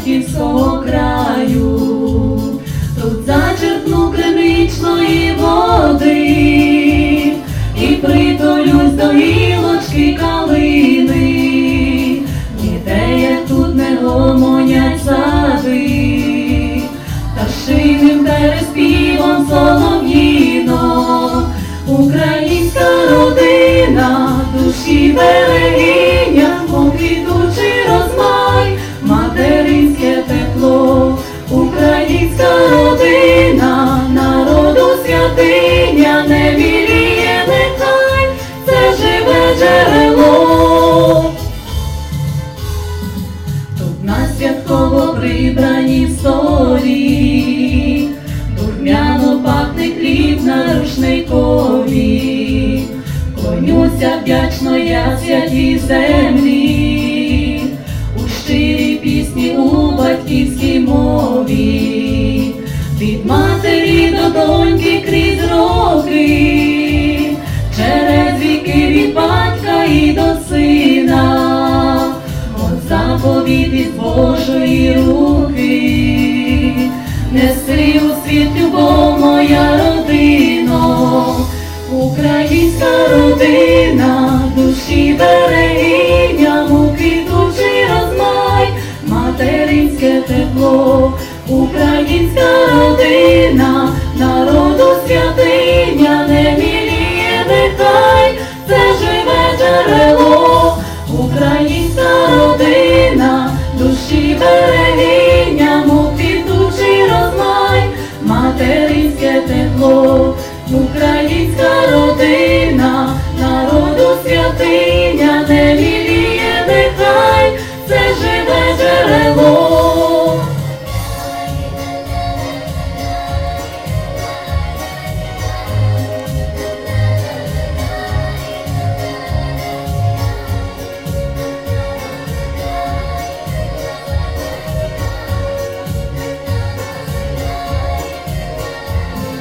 батьківського краю, тут зачерпну криничної води і притулюсь до гілочки калини, ніде як тут не гомонять сади, та шийним переспівом солов'їно, українська родина, душі берегиня, на святково прибрані столі, дурмяно пахне хліб на рушникові, клонюся вдячно я святій землі, у щирій пісні у батьківській мові, від матері до доньки крізь роки, через віки від батька і до сина. Заповіт із Божої руки, неси у світ любов моя родино, українська родина, душі берегиня, у квітучий розмай, материнське тепло, українська родина, народу святиня, не міліє нехай, це живе джерело. Українська родина,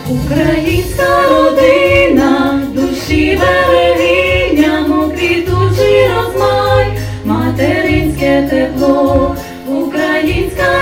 Українська родина, душі берегінням у квітучий розмай, материнське тепло, українська.